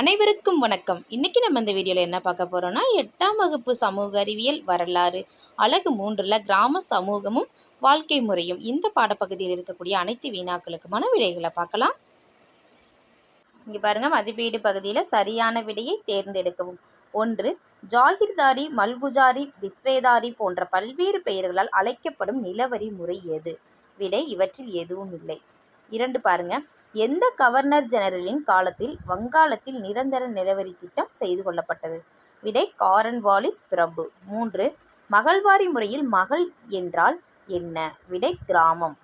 அனைவருக்கும் வணக்கம். இன்னைக்கு நம்ம இந்த வீடியோவில் என்ன பார்க்க போறோம்னா எட்டாம் வகுப்பு சமூக அறிவியல் வரலாறு அழகு மூன்றில் கிராம சமூகமும் வாழ்க்கை முறையும் இந்த பாடப்பகுதியில் இருக்கக்கூடிய அனைத்து வீணாக்களுக்குமான விடைகளை பார்க்கலாம். இங்கே பாருங்க மதிப்பீடு பகுதியில் சரியான விடையை தேர்ந்தெடுக்கவும். ஒன்று ஜாகிர்தாரி மல்குஜாரி பிஸ்வேதாரி போன்ற பல்வேறு பெயர்களால் அழைக்கப்படும் நிலவரி முறை எது? விடை இவற்றில் எதுவும் இல்லை. இரண்டு பாருங்க எந்த கவர்னர் ஜெனரலின் காலத்தில் வங்காளத்தில் நிரந்தர நிலவரி திட்டம் செய்து கொள்ளப்பட்டது? விடை காரன் வாலிஸ் பிரபு. மூன்று மகள்வாரி முறையில் மகள் என்றால் என்ன? விடை கிராமம்.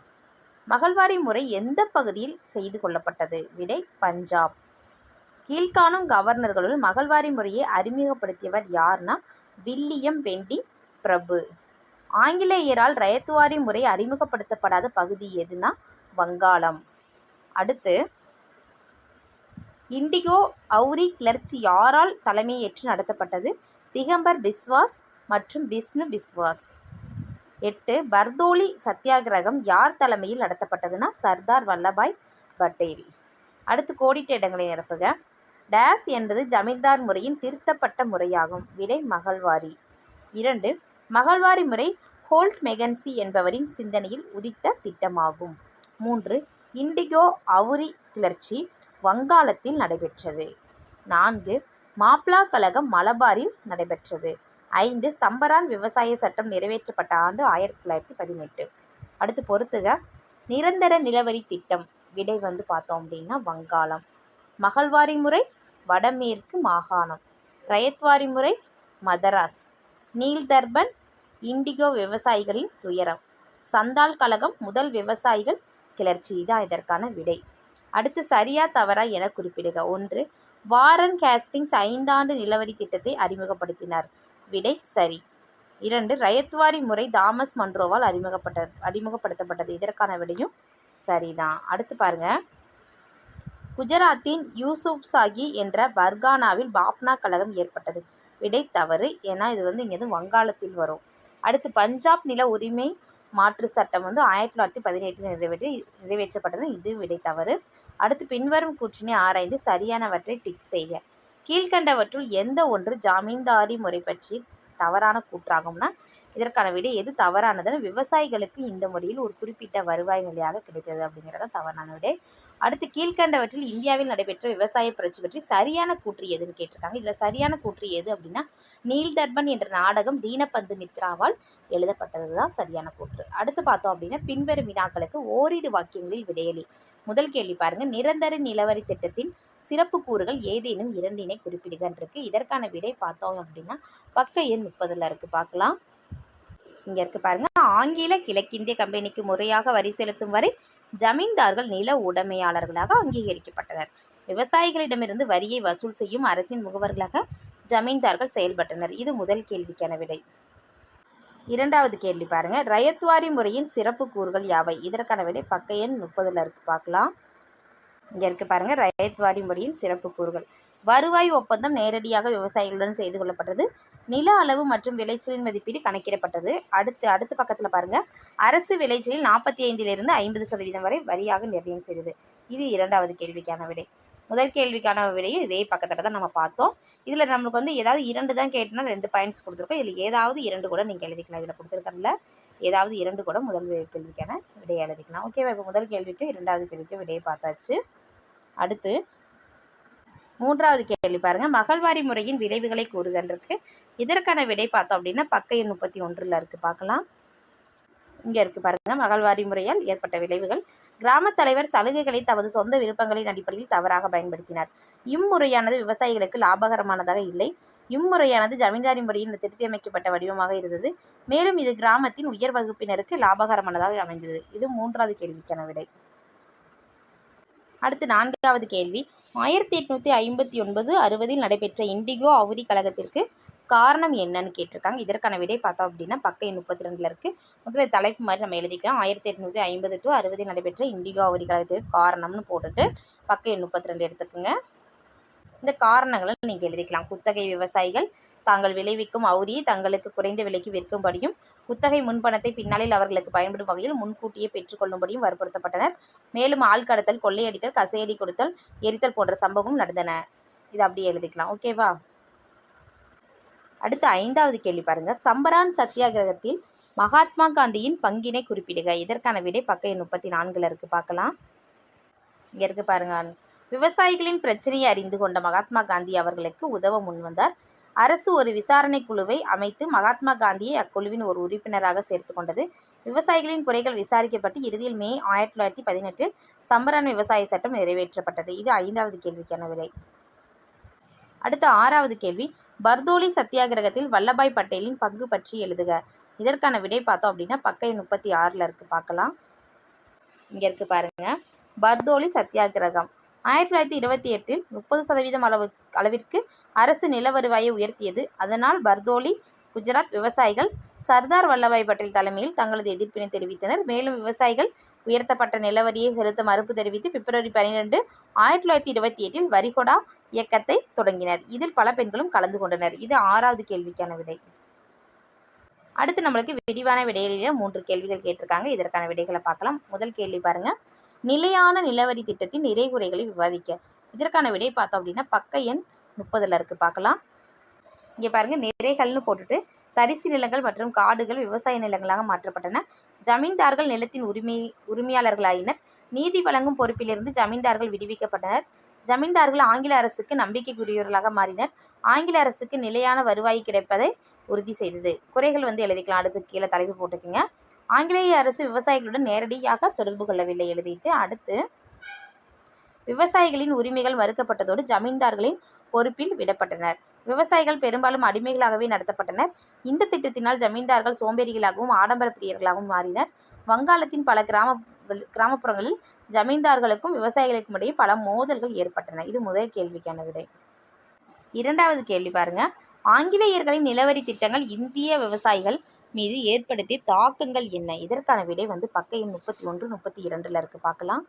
மகள்வாரி முறை எந்த பகுதியில் செய்து கொள்ளப்பட்டது? விடை பஞ்சாப். கீழ்காணும் கவர்னர்களுள் மகள்வாரி முறையை அறிமுகப்படுத்தியவர் யார்னா வில்லியம் பெண்டிங் பிரபு. ஆங்கிலேயரால் ரயத்துவாரி முறை அறிமுகப்படுத்தப்படாத பகுதி எதுனா வங்காளம். அடுத்து இண்டிகோ அவுரி கிளர்ச்சி யாரால் தலைமையேற்று நடத்தப்பட்டது? திகம்பர் பிஸ்வாஸ் மற்றும் விஷ்ணு பிஸ்வாஸ். எட்டு பர்தோலி சத்தியாகிரகம் யார் தலைமையில் நடத்தப்பட்டதுன்னா சர்தார் வல்லபாய் பட்டேல். அடுத்து கோடிட்ட இடங்களை நிரப்புக. டேஸ் என்பது ஜமீன்தார் முறையின் திருத்தப்பட்ட முறையாகும். விடை மகள்வாரி. இரண்டு மகள்வாரி முறை ஹோல்ட் மெகன்சி என்பவரின் சிந்தனையில் உதித்த திட்டமாகும். மூன்று இண்டிகோ அவுரி கிளர்ச்சி வங்காளத்தில் நடைபெற்றது. நான்கு மாப்ளா கழகம் மலபாரில் நடைபெற்றது. ஐந்து சம்பரான் விவசாய சட்டம் நிறைவேற்றப்பட்ட ஆண்டு ஆயிரத்தி தொள்ளாயிரத்தி பதினெட்டு. அடுத்து பொறுத்துக. நிரந்தர நிலவரி திட்டம். விடை வந்து பார்த்தோம் அப்படின்னா வங்காளம். மகள்வாரி முறை வடமேற்கு மாகாணம். ரயத்வாரி முறை மதராஸ். நீல்தர்பன் இண்டிகோ விவசாயிகளின் துயரம். சந்தால் கழகம் முதல் விவசாயிகள் கிளர்ச்சி தான் இதற்கான விடை. அடுத்து சரியா தவறா என குறிப்பிடுக. ஒன்று வாரன் கேஸ்டிங்ஸ் ஐந்தாண்டு நிலவரி திட்டத்தை அறிமுகப்படுத்தினார். விடை சரி. இரண்டு ரயத்வாரி முறை தாமஸ் மன்ரோவால் அறிமுகப்பட்ட அறிமுகப்படுத்தப்பட்டது. இதற்கான விடையும் சரிதான். அடுத்து பாருங்க. குஜராத்தின் யூசுப் சாகி என்ற பர்கானாவில் பாப்னா கழகம் ஏற்பட்டது. விடை தவறு. ஏன்னா இது வந்து இங்கே வந்து வங்காளத்தில் வரும். அடுத்து பஞ்சாப் நில உரிமை மாற்று சட்டம் வந்து ஆயிரத்தி தொள்ளாயிரத்தி பதினெட்டில் நிறைவேற்றி நிறைவேற்றப்பட்டது. இது விடை தவறு. அடுத்து பின்வரும் கூற்றினை ஆராய்ந்து சரியானவற்றை டிக் செய்க. கீழ்கண்டவற்றுள் எந்த ஒன்று ஜாமீன்தாரி முறை பற்றி தவறான கூற்றாகும்னா இதற்கான விடை எது தவறானதுன்னு விவசாயிகளுக்கு இந்த முறையில் ஒரு குறிப்பிட்ட வருவாய் நிலையாக கிடைத்தது அப்படிங்கிறத தவறான விடை. அடுத்து கீழ்கண்டவற்றில் இந்தியாவில் நடைபெற்ற விவசாய புரட்சி பற்றி சரியான கூற்று எதுன்னு கேட்டிருக்காங்க. இதில் சரியான கூற்று எது அப்படின்னா நீல்தர்பன் என்ற நாடகம் தீனபந்து மித்ராவால் எழுதப்பட்டது தான் சரியான கூற்று. அடுத்து பார்த்தோம் அப்படின்னா பின்வரும் வினாக்களுக்கு ஓரிரு வாக்கியங்களில் விடையளி முதல் கேள்வி பாருங்க. நிரந்தர நிலவரி திட்டத்தின் சிறப்பு கூறுகள் ஏதேனும் இரண்டினை குறிப்பிடுகின்றிருக்கு இதற்கான விடை பார்த்தோம் அப்படின்னா பக்க எண் முப்பதில் இருக்குது பார்க்கலாம். இங்கே இருக்குது பாருங்க. ஆங்கில கிழக்கிந்திய கம்பெனிக்கு முறையாக வரி செலுத்தும் வரை ஜமீன்தார்கள் நில உடைமையாளர்களாக அங்கீகரிக்கப்பட்டனர். விவசாயிகளிடமிருந்து வரியை வசூல் செய்யும் அரசின் முகவர்களாக ஜமீன்தார்கள் செயல்பட்டனர். இது முதல் கேள்விக்கான விடை. இரண்டாவது கேள்வி பாருங்க. ரயத்வாரி முறையின் சிறப்பு கூறுகள் யாவை? இதற்கான விடை பக்க எண் முப்பதுல இருக்கு. பார்க்கலாம். இங்கே இருக்கு பாருங்க. ரயத்வாரி முறையின் சிறப்பு கூறுகள். வருவாய் ஒப்பந்தம் நேரடியாக விவசாயிகளுடன் செய்து கொள்ளப்பட்டது. நில அளவு மற்றும் விளைச்சலின் மதிப்பீடு கணக்கிடப்பட்டது. அடுத்து அடுத்த பக்கத்தில் பாருங்கள் அரசு விளைச்சலில் நாற்பத்தி ஐந்திலிருந்து ஐம்பது சதவீதம் வரை வரியாக நிர்ணயம் செய்தது. இது இரண்டாவது கேள்விக்கான விடை. முதல் கேள்விக்கான விடையும் இதே பக்கத்தில் தான் நம்ம பார்த்தோம். இதில் நம்மளுக்கு வந்து ஏதாவது இரண்டு தான் கேட்டோம்னா ரெண்டு பாயிண்ட்ஸ் கொடுத்துருக்கோம். இதில் ஏதாவது இரண்டு கூட நீங்கள் எழுதிக்கலாம். இதில் கொடுத்துருக்கல ஏதாவது இரண்டு கூட முதல் கேள்விக்கான விடையை எழுதிக்கலாம். ஓகேவா? இப்போ முதல் கேள்விக்கு இரண்டாவது கேள்விக்கு விடையை பார்த்தாச்சு. அடுத்து மூன்றாவது கேள்வி பாருங்கள் மகள்வாரி முறையின் விளைவுகளை கூறுகின்றிருக்கு. இதற்கான விடை பார்த்தோம் அப்படின்னா பக்க எண் முப்பத்தி ஒன்றில் இருக்குது பார்க்கலாம். இங்கே இருக்குது பாருங்கள் மகள்வாரி முறையால் ஏற்பட்ட விளைவுகள். கிராமத் தலைவர் சலுகைகளை தமது சொந்த விருப்பங்களின் அடிப்படையில் தவறாக பயன்படுத்தினார். இம்முறையானது விவசாயிகளுக்கு லாபகரமானதாக இல்லை. இம்முறையானது ஜமீன்தாரி முறையில் திருத்தியமைக்கப்பட்ட வடிவமாக இருந்தது. மேலும் இது கிராமத்தின் உயர் வகுப்பினருக்கு லாபகரமானதாக அமைந்தது. இது மூன்றாவது கேள்விக்கான விடை. அடுத்து நான்காவது கேள்வி. ஆயிரத்தி எட்நூற்றி ஐம்பத்தி ஒன்பது அறுபதில் நடைபெற்ற இண்டிகோ அவுரி கழகத்திற்கு காரணம் என்னன்னு கேட்டிருக்காங்க. இதற்கான விடை பார்த்தோம் அப்படின்னா பக்கை முப்பத்தி ரெண்டில் இருக்குது முதல்ல தலைப்பு மாதிரி நம்ம எழுதிக்கலாம். ஆயிரத்தி எட்நூற்றி ஐம்பது டு அறுபதில் நடைபெற்ற இண்டிகோ அவுரி கழகத்திற்கு காரணம்னு போட்டுட்டு பக்க எண் முப்பத்தி ரெண்டு எடுத்துக்கோங்க. இந்த காரணங்களை நீங்கள் எழுதிக்கலாம். குத்தகை விவசாயிகள் தாங்கள் விளைவிக்கும் அவுரியை தங்களுக்கு குறைந்த விலைக்கு விற்கும்படியும் குத்தகை முன்பணத்தை பின்னாளில் அவர்களுக்கு பயன்படும் வகையில் முன்கூட்டியே பெற்றுக்கொள்ளும்படியும் வற்புறுத்தப்பட்டனர். மேலும் ஆள் கடத்தல் கொள்ளையடித்தல் கசையடி கொடுத்தல் எரித்தல் போன்ற சம்பவம் நடந்தன. இது அப்படியே எழுதிக்கலாம். ஓகேவா அடுத்து ஐந்தாவது கேள்வி பாருங்க. சம்பரான் சத்தியாகிரகத்தில் மகாத்மா காந்தியின் பங்கினை குறிப்பிடுக. இதற்கான விடை பக்க எண் முப்பத்தி நான்குல இருக்கு. பார்க்கலாம். இங்க இருக்கு பாருங்க. விவசாயிகளின் பிரச்சனையை அறிந்து கொண்ட மகாத்மா காந்தி அவர்களுக்கு உதவ முன்வந்தார். அரசு ஒரு விசாரணை குழுவை அமைத்து மகாத்மா காந்தியை அக்குழுவின் ஒரு உறுப்பினராக சேர்த்து கொண்டது. விவசாயிகளின் குறைகள் விசாரிக்கப்பட்டு இறுதியில் மே ஆயிரத்தி தொள்ளாயிரத்தி பதினெட்டில் சம்பரான் விவசாய சட்டம் நிறைவேற்றப்பட்டது. இது ஐந்தாவது கேள்விக்கான விடை. அடுத்த ஆறாவது கேள்வி. பர்தோலி சத்தியாகிரகத்தில் வல்லபாய் பட்டேலின் பங்கு பற்றி எழுதுக. இதற்கான விடை பார்த்தோம் அப்படின்னா பக்கை முப்பத்தி ஆறில் இருக்குது பார்க்கலாம். இங்கே இருக்குது பாருங்கள் பர்தோலி சத்தியாகிரகம். ஆயிரத்தி தொள்ளாயிரத்தி இருபத்தி எட்டில் முப்பது சதவீதம் அளவு அளவிற்கு அரசு நில வருவாயை உயர்த்தியது. அதனால் பர்தோலி குஜராத் விவசாயிகள் சர்தார் வல்லபாய் பட்டேல் தலைமையில் தங்களது எதிர்ப்பினை தெரிவித்தனர். மேலும் விவசாயிகள் உயர்த்தப்பட்ட நிலவரியை செலுத்த மறுப்பு தெரிவித்து பிப்ரவரி பனிரெண்டு ஆயிரத்தி தொள்ளாயிரத்தி இருபத்தி எட்டில் வரிகொடா இயக்கத்தை தொடங்கினர். இதில் பல பெண்களும் கலந்து கொண்டனர். இது ஆறாவது கேள்விக்கான விடை. அடுத்து நம்மளுக்கு விரிவான விடையிலேயே மூன்று கேள்விகள் கேட்டிருக்காங்க. இதற்கான விடைகளை பார்க்கலாம். முதல் கேள்வி பாருங்க. நிலையான நிலவரி திட்டத்தின் நிறைகுறைகளை விவாதிக்க. இதற்கான விடை பார்த்தோம் அப்படின்னா பக்க எண் முப்பதுல இருக்கு. பார்க்கலாம். இங்கே பாருங்க நிறைகள்னு போட்டுட்டு தரிசு நிலங்கள் மற்றும் காடுகள் விவசாய நிலங்களாக மாற்றப்பட்டன. ஜமீன்தார்கள் நிலத்தின் உரிமை உரிமையாளர்களாயினர். நீதி வழங்கும் பொறுப்பிலிருந்து ஜமீன்தார்கள் விடுவிக்கப்பட்டனர். ஜமீன்தார்கள் ஆங்கில அரசுக்கு நம்பிக்கைக்குரியவர்களாக மாறினர். ஆங்கில அரசுக்கு நிலையான வருவாய் கிடைப்பதை உறுதி செய்தது. குறைகள் வந்து எழுதிக்கலாம். அடுத்து கீழே தலைப்பு போட்டுக்கோங்க ஆங்கிலேய அரசு விவசாயிகளுடன் நேரடியாக தொடர்பு கொள்ளவில்லை எழுதிட்டு. அடுத்து விவசாயிகளின் உரிமைகள் மறுக்கப்பட்டதோடு ஜமீன்தார்களின் பொறுப்பில் விடப்பட்டனர். விவசாயிகள் பெரும்பாலும் அடிமைகளாகவே நடத்தப்பட்டனர். இந்த திட்டத்தினால் ஜமீன்தார்கள் சோம்பேறிகளாகவும் ஆடம்பர பிரியர்களாகவும் மாறினர். வங்காளத்தின் பல கிராம கிராமப்புறங்களில் ஜமீன்தார்களுக்கும் விவசாயிகளுக்கும் இடையே பல மோதல்கள் ஏற்பட்டன. இது முதல் கேள்விக்கான விடை. இரண்டாவது கேள்வி பாருங்க. ஆங்கிலேயர்களின் நிலவரி திட்டங்கள் இந்திய விவசாயிகள் மீது ஏற்படுத்திய தாக்கங்கள் என்ன? இதற்கான விடை வந்து பக்க எண் முப்பத்தி ஒன்று முப்பத்தி இரண்டுல இருக்கு. பார்க்கலாம்.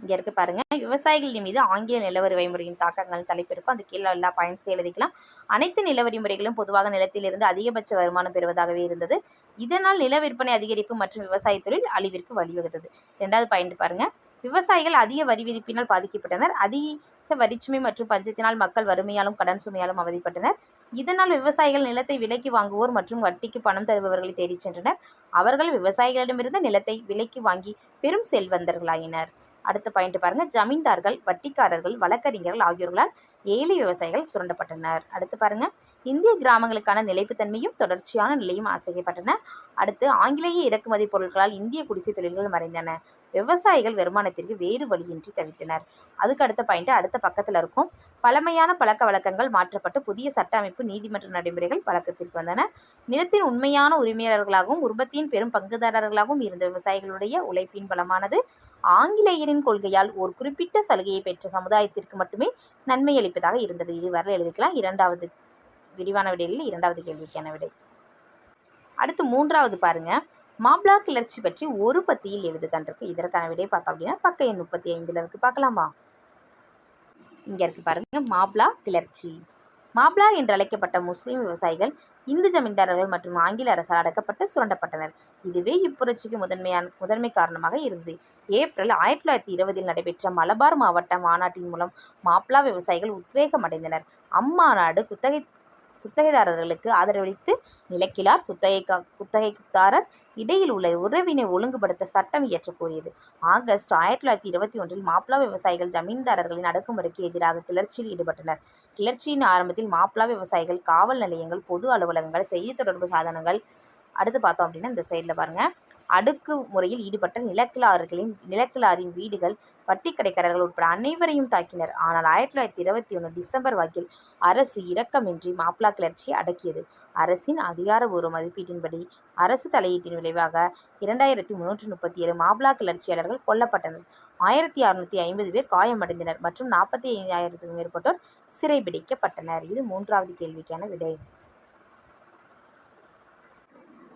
இங்க இருக்கு பாருங்க. விவசாயிகளின் மீது ஆங்கில நிலவரி வழிமுறையின் தாக்கங்கள் தலைப்பு இருக்கும் அது கீழே எல்லா பாயிண்ட்ஸும் எழுதிக்கலாம். அனைத்து நிலவரி முறைகளும் பொதுவாக நிலத்திலிருந்து அதிகபட்ச வருமானம் பெறுவதாகவே இருந்தது. இதனால் நில விற்பனை அதிகரிப்பு மற்றும் விவசாய தொழில் அழிவிற்கு வழிவகுத்தது. ரெண்டாவது பாயிண்ட் பாருங்க. விவசாயிகள் அதிக வரி விதிப்பினால் பாதிக்கப்பட்டனர். அதிக வரிச்சுமை மற்றும் பஞ்சத்தினால் மக்கள் வறுமையாலும் கடன் சுமையாலும் அவதிப்பட்டனர். இதனால் விவசாயிகள் நிலத்தை விலைக்கு வாங்குவோர் மற்றும் வட்டிக்கு பணம் தருபவர்களை தேடிச் சென்றனர். அவர்கள் விவசாயிகளிடமிருந்து நிலத்தை விலைக்கு வாங்கி பெரும் செல்வந்தர்களாயினர். அடுத்த பாயிண்ட் பாருங்க. ஜமீன்தார்கள் வட்டிக்காரர்கள் வழக்கறிஞர்கள் ஆகியோர்களால் ஏழை விவசாயிகள் சுரண்டப்பட்டனர். அடுத்து பாருங்க. இந்திய கிராமங்களுக்கான நிலைப்புத்தன்மையும் தொடர்ச்சியான நிலையும் ஆசைக்கப்பட்டன அடுத்து ஆங்கிலேய இறக்குமதி பொருட்களால் இந்திய குடிசை தொழில்கள் மறைந்தன. விவசாயிகள் வருமானத்திற்கு வேறு வழியின்றி தவித்தனர். அதுக்கு அடுத்த பாயிண்ட் அடுத்த பக்கத்தில் இருக்கும். பழமையான பழக்க வழக்கங்கள் மாற்றப்பட்டு புதிய சட்ட அமைப்பு நீதிமன்ற நடைமுறைகள் வழக்கத்திற்கு வந்தன. நிலத்தின் உண்மையான உரிமையாளர்களாகவும் உற்பத்தியின் பெரும் பங்குதாரர்களாகவும் இருந்த விவசாயிகளுடைய உழைப்பின் பலமானது ஆங்கிலேயரின் கொள்கையால் ஒரு குறிப்பிட்ட சலுகையை பெற்ற சமுதாயத்திற்கு மட்டுமே நன்மை அளிப்பதாக இருந்தது. இதுவரை எழுதிக்கலாம். இரண்டாவது விரிவான விடையில் இரண்டாவது கேள்விக்கான விடை. அடுத்து மூன்றாவது பாருங்க. மாப்ளா கிளர்ச்சி பற்றி ஒரு பத்தியில் எழுதுகன்றிருக்கு இதற்கான விடையை பார்த்தோம் அப்படின்னா பக்க எண் முப்பத்தி ஐந்துல இருக்கு. பார்க்கலாமா? இங்கே இருக்குது பாருங்கள் மாப்ளா கிளர்ச்சி. மாப்ளா என்று அழைக்கப்பட்ட முஸ்லீம் விவசாயிகள் இந்து ஜமீன்தாரர்கள் மற்றும் ஆங்கில அரசால் அடக்கப்பட்டு சுரண்டப்பட்டனர். இதுவே இப்புரட்சிக்கு முதன்மையான முதன்மை காரணமாக இருந்தது. ஏப்ரல் ஆயிரத்தி தொள்ளாயிரத்தி இருபதில் நடைபெற்ற மலபார் மாவட்ட மாநாட்டின் மூலம் மாப்ளா விவசாயிகள் உத்வேகம் அடைந்தனர். அம்மாநாடு குத்தகை குத்தகைதாரர்களுக்கு ஆதரவளித்து நிலக்கிழார். குத்தகை குத்தகைதாரர் இடையில் உள்ள உறவினை ஒழுங்குபடுத்த சட்டம் இயற்ற கோரியது ஆகஸ்ட் ஆயிரத்தி தொள்ளாயிரத்தி இருபத்தி ஒன்றில் மாப்பிளா விவசாயிகள் ஜமீன்தாரர்களின் அடக்குமுறைக்கு எதிராக கிளர்ச்சியில் ஈடுபட்டனர். கிளர்ச்சியின் ஆரம்பத்தில் மாப்பிளா விவசாயிகள் காவல் நிலையங்கள் பொது அலுவலகங்கள் செய்தி தொடர்பு சாதனங்கள் அடுத்து பார்த்தோம் அப்படின்னா இந்த சைடில் பாருங்கள் அடுக்கு முறையில் ஈடுபட்ட நிலக்கிழார்களின் நிலக்கிழாரின் வீடுகள் வட்டி கடைக்காரர்கள் உட்பட அனைவரையும் தாக்கினர். ஆனால் ஆயிரத்தி தொள்ளாயிரத்தி இருபத்தி ஒன்று டிசம்பர் வாக்கில் அரசு இரக்கமின்றி மாப்ளா கிளர்ச்சியை அடக்கியது. அரசின் அதிகாரபூர்வ மதிப்பீட்டின்படி அரசு தலையீட்டின் விளைவாக இரண்டாயிரத்தி முன்னூற்றி முப்பத்தி ஏழு மாப்ளா கிளர்ச்சியாளர்கள் கொல்லப்பட்டனர். ஆயிரத்தி அறுநூத்தி ஐம்பது பேர் காயமடைந்தனர் மற்றும் நாற்பத்தி ஐந்தாயிரத்துக்கும் மேற்பட்டோர் சிறைபிடிக்கப்பட்டனர். இது மூன்றாவது கேள்விக்கான விடை.